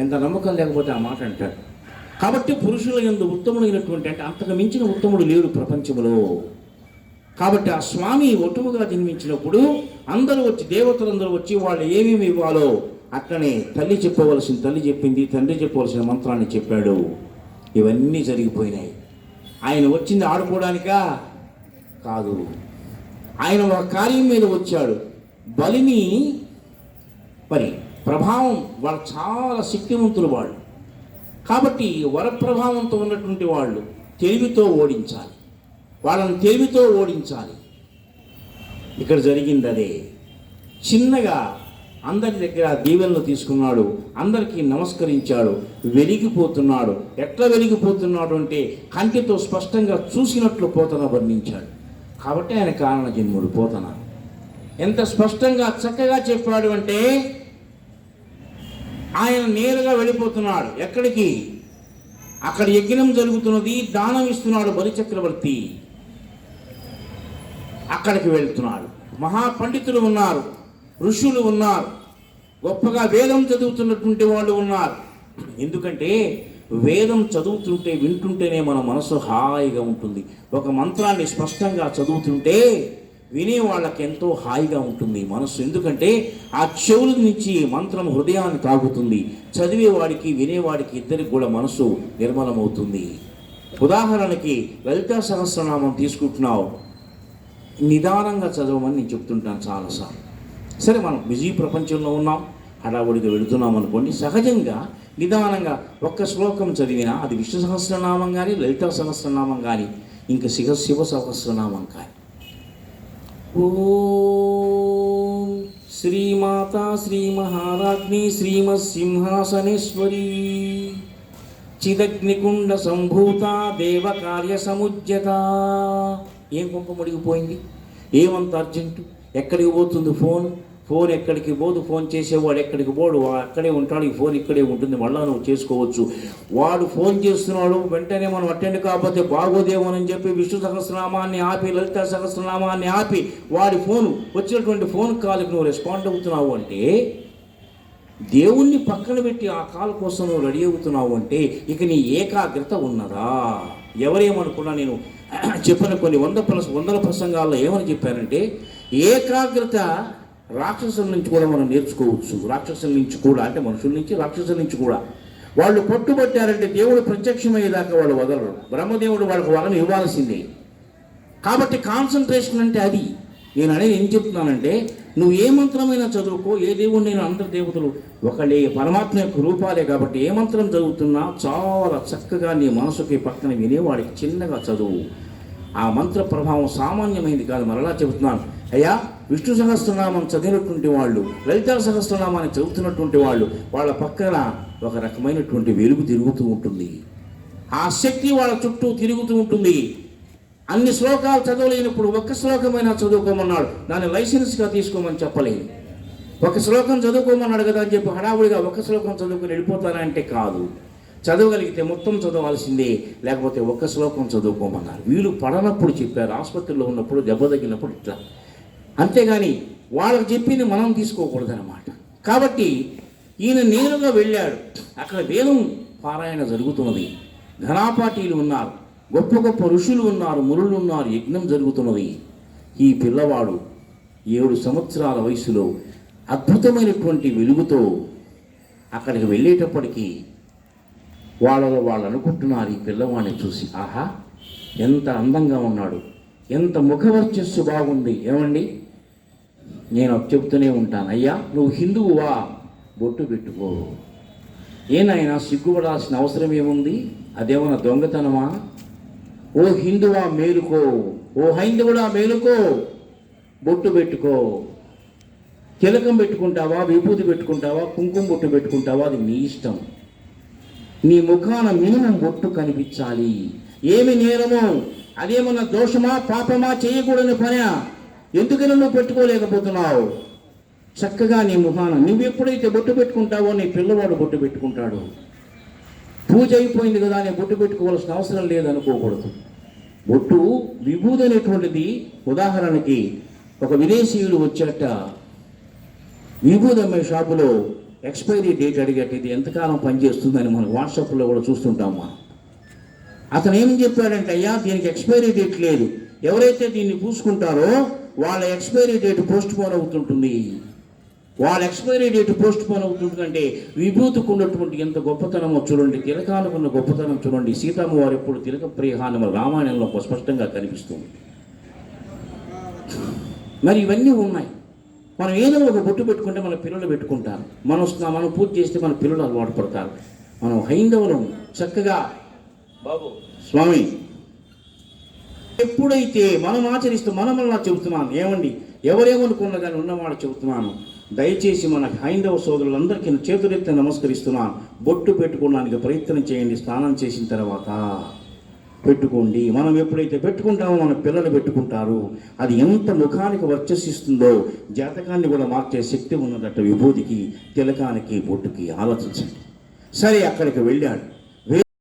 ఎంత నమ్మకం లేకపోతే ఆ మాట అంటాడు కాబట్టి పురుషుల ఎందు ఉత్తముడైనటువంటి అంటే అంతకు మించిన ఉత్తముడు లేడు ప్రపంచంలో. కాబట్టి ఆ స్వామి ఒటుముగా జన్మించినప్పుడు అందరూ వచ్చి దేవతలందరూ వచ్చి వాళ్ళు ఏమేమి ఇవ్వాలో అట్లనే తల్లి చెప్పవలసిన తల్లి చెప్పింది తండ్రి చెప్పవలసిన మంత్రాన్ని చెప్పాడు. ఇవన్నీ జరిగిపోయినాయి. ఆయన వచ్చింది ఆడుకోవడానికా? కాదు. ఆయన ఒక కార్యం మీద వచ్చాడు. బలిని మరి ప్రభావం వాళ్ళు చాలా శక్తివంతులు వాళ్ళు. కాబట్టి వరప్రభావంతో ఉన్నటువంటి వాళ్ళు తెలివితో ఓడించాలి. వాళ్ళని తెలివితో ఓడించాలి. ఇక్కడ జరిగింది అదే చిన్నగా అందరి దగ్గర దీవెనలు తీసుకున్నాడు అందరికీ నమస్కరించాడు వెలిగిపోతున్నాడు. ఎట్లా వెలిగిపోతున్నాడు అంటే కంటితో స్పష్టంగా చూసినట్లు పోతన వర్ణించాడు. కాబట్టి ఆయన కారణ జన్ముడు పోతన. ఎంత స్పష్టంగా చక్కగా చెప్పాడు అంటే ఆయన నేరుగా వెళ్ళిపోతున్నాడు. ఎక్కడికి? అక్కడ యజ్ఞం జరుగుతున్నది దానం ఇస్తున్నాడు బలిచక్రవర్తి అక్కడికి వెళ్తున్నాడు. మహాపండితులు ఉన్నారు ఋషులు ఉన్నారు గొప్పగా వేదం చదువుతున్నటువంటి వాళ్ళు ఉన్నారు. ఎందుకంటే వేదం చదువుతుంటే వింటుంటేనే మన మనసు హాయిగా ఉంటుంది. ఒక మంత్రాన్ని స్పష్టంగా చదువుతుంటే వినే వాళ్ళకి ఎంతో హాయిగా ఉంటుంది మనస్సు. ఎందుకంటే ఆ చెవుల నుంచి మంత్రం హృదయాన్ని తాగుతుంది చదివేవాడికి వినేవాడికి ఇద్దరికి కూడా మనసు నిర్మలమవుతుంది. ఉదాహరణకి లలితా సహస్రనామం తీసుకుంటున్నావు. నిదానంగా చదవమని నేను చెప్తుంటాను చాలాసార్లు. సరే మనం బిజీ ప్రపంచంలో ఉన్నాం. హడావుడిగా వెళుతున్నాం అనుకోండి. సహజంగా నిదానంగా ఒక్క శ్లోకం చదివినా అది విష్ణు సహస్రనామం కానీ లలితా సహస్రనామం కానీ ఇంకా శివ శివ సహస్రనామం కానీ. ఓం శ్రీమాతా శ్రీ మహారాజ్ని శ్రీమసింహాసనేశ్వరీ చిదగ్నికుండ సంభూత దేవకార్య సముజ్యత ఏం కుంప ముడిగిపోయింది? ఏమంత అర్జెంటు? ఎక్కడికి పోతుంది ఫోన్? ఫోన్ ఎక్కడికి పోదు ఫోన్ చేసేవాడు ఎక్కడికి పోడు అక్కడే ఉంటాడు ఈ ఫోన్ ఇక్కడే ఉంటుంది మళ్ళా నువ్వు చేసుకోవచ్చు. వాడు ఫోన్ చేస్తున్నాడు వెంటనే మనం అటెండ్ కాకపోతే బాగోదేమోనని చెప్పి విష్ణు సహస్రనామాన్ని ఆపి లలిత సహస్రనామాన్ని ఆపి వాడి ఫోన్ వచ్చినటువంటి ఫోన్ కాల్కి నువ్వు రెస్పాండ్ అవుతున్నావు అంటే దేవుణ్ణి పక్కన పెట్టి ఆ కాల్ కోసం నువ్వు రెడీ అవుతున్నావు అంటే ఇక నీ ఏకాగ్రత ఉన్నదా? ఎవరేమనుకున్నా నేను చెప్పిన కొన్ని వంద ప్రస వందల ప్రసంగాల్లో ఏమని చెప్పారంటే ఏకాగ్రత రాక్షసుల నుంచి కూడా మనం నేర్చుకోవచ్చు. రాక్షసుల నుంచి కూడా అంటే మనుషుల నుంచి రాక్షసుల నుంచి కూడా. వాళ్ళు పట్టుబట్టారంటే దేవుడు ప్రత్యక్షమయ్యేదాకా వాళ్ళు వదలరు. బ్రహ్మదేవుడు వాళ్ళకు వరం ఇవ్వాల్సిందే. కాబట్టి కాన్సన్ట్రేషన్ అంటే అది. నేను అనేది ఏం చెప్తున్నానంటే నువ్వు ఏ మంత్రమైనా చదువుకో ఏ దేవుడు నేను అందరి దేవతలు ఒకళ్ళే పరమాత్మ యొక్క రూపాలే కాబట్టి ఏ మంత్రం చదువుతున్నా చాలా చక్కగా నీ మనసుకి పక్కన వినేవాడికి చిన్నగా చదువు. ఆ మంత్ర ప్రభావం సామాన్యమైంది కాదు మరలా చెబుతున్నాను. అయ్యా విష్ణు సహస్రనామం చదివినటువంటి వాళ్ళు లలితా సహస్రనామాన్ని చదువుతున్నటువంటి వాళ్ళు వాళ్ళ పక్కన ఒక రకమైనటువంటి వెలుగు తిరుగుతూ ఉంటుంది. ఆ శక్తి వాళ్ళ చుట్టూ తిరుగుతూ ఉంటుంది. అన్ని శ్లోకాలు చదవలేనప్పుడు ఒక్క శ్లోకమైనా చదువుకోమన్నాడు. దాన్ని లైసెన్స్గా తీసుకోమని చెప్పలేదు. ఒక శ్లోకం చదువుకోమన్నాడు కదా అని చెప్పి హడావుడిగా ఒక శ్లోకం చదువుకుని వెళ్ళిపోతానంటే కాదు. చదవగలిగితే మొత్తం చదవాల్సిందే లేకపోతే ఒక్క శ్లోకం చదువుకోమన్నారు. వీళ్ళు పడనప్పుడు చెప్పారు ఆసుపత్రిలో ఉన్నప్పుడు దెబ్బ తగిలినప్పుడు ఇట్లా అంతేగాని వాళ్ళకి చెప్పింది మనం తీసుకోకూడదనమాట కాబట్టి ఈయన నేరుగా వెళ్ళాడు. అక్కడ వేదం పారాయణ జరుగుతున్నది. ఘనాపాటీలు ఉన్నారు. గొప్ప గొప్ప ఋషులు ఉన్నారు. మురులు ఉన్నారు. యజ్ఞం జరుగుతున్నది. ఈ పిల్లవాడు ఏడు సంవత్సరాల వయసులో అద్భుతమైనటువంటి వెలుగుతో అక్కడికి వెళ్ళేటప్పటికీ వాళ్ళలో వాళ్ళు అనుకుంటున్నారు ఈ పిల్లవాడిని చూసి ఆహా ఎంత అందంగా ఉన్నాడు. ఎంత ముఖవర్చస్సు బాగుంది. ఏమండి? నేను చెప్తూనే ఉంటాను. అయ్యా నువ్వు హిందువువా? బొట్టు పెట్టుకో. ఏనాయనా సిగ్గుపడాల్సిన అవసరం ఏముంది? అదేమన్నా దొంగతనమా? ఓ హిందువా మేలుకో. ఓ హైందవుడా మేలుకో. బొట్టు పెట్టుకో. తిలకం పెట్టుకుంటావా? విభూతి పెట్టుకుంటావా? కుంకుమ బొట్టు పెట్టుకుంటావా? అది నీ ఇష్టం. నీ ముఖాన మినిమం బొట్టు కనిపించాలి. ఏమి నేరమో? అదేమన్నా దోషమా పాపమా? చేయకూడని పనా ఎందుకని నువ్వు పెట్టుకోలేకపోతున్నావు? చక్కగా నీ ముఖాన నువ్వు ఎప్పుడైతే బొట్టు పెట్టుకుంటావో నీ పిల్లవాడు బొట్టు పెట్టుకుంటాడు. పూజ అయిపోయింది కదా అని బొట్టు పెట్టుకోవాల్సిన అవసరం లేదనుకోకూడదు బొట్టు విభూది అనేటువంటిది ఉదాహరణకి ఒక విదేశీయుడు వచ్చేట విభూది అమ్మే షాపులో ఎక్స్పైరీ డేట్ అడిగట్టు ఇది ఎంతకాలం పనిచేస్తుందని మనం వాట్సాప్లో కూడా చూస్తుంటాం మనం అతను ఏం చెప్పాడంటే అయ్యా దీనికి ఎక్స్పైరీ డేట్ లేదు. ఎవరైతే దీన్ని పూసుకుంటారో వాళ్ళ ఎక్స్పైరీ డేట్ పోస్ట్ పోన్ అవుతుంటుంది. వాళ్ళ ఎక్స్పైరీ డేట్ పోస్ట్ పోన్ అవుతుంటుందంటే విభూతికి ఉన్నటువంటి ఎంత గొప్పతనమో చూడండి తిలకానికి ఉన్న గొప్పతనం చూడండి. సీతమ్మ వారు ఎప్పుడు తిలక ప్రియహాని రామాయణంలో స్పష్టంగా కనిపిస్తుంది. మరి ఇవన్నీ ఉన్నాయి. మనం ఏదో ఒక బొట్టు పెట్టుకుంటే మన పిల్లలు పెట్టుకుంటారు. మనం మనం పూజ చేస్తే మన పిల్లలు అలవాటు పడతారు. మనం హైందవులం చక్కగా. బాబు. స్వామి. ఎప్పుడైతే మనం ఆచరిస్తూ మనం అలా చెబుతున్నాను ఏమండి? ఎవరేమనుకున్నా కానీ ఉన్నవాడు చెబుతున్నాను. దయచేసి మన హైందవ సోదరులందరికీ చేతులెత్తి నమస్కరిస్తున్నాను. బొట్టు పెట్టుకోవడానికి ప్రయత్నం చేయండి. స్నానం చేసిన తర్వాత పెట్టుకోండి. మనం ఎప్పుడైతే పెట్టుకుంటామో మన పిల్లలు పెట్టుకుంటారు. అది ఎంత ముఖానికి వర్చసిస్తుందో జాతకాన్ని కూడా మార్చే శక్తి ఉన్నదట విభూతికి తిలకానికి బొట్టుకి ఆలోచించండి. సరే అక్కడికి వెళ్ళాడు.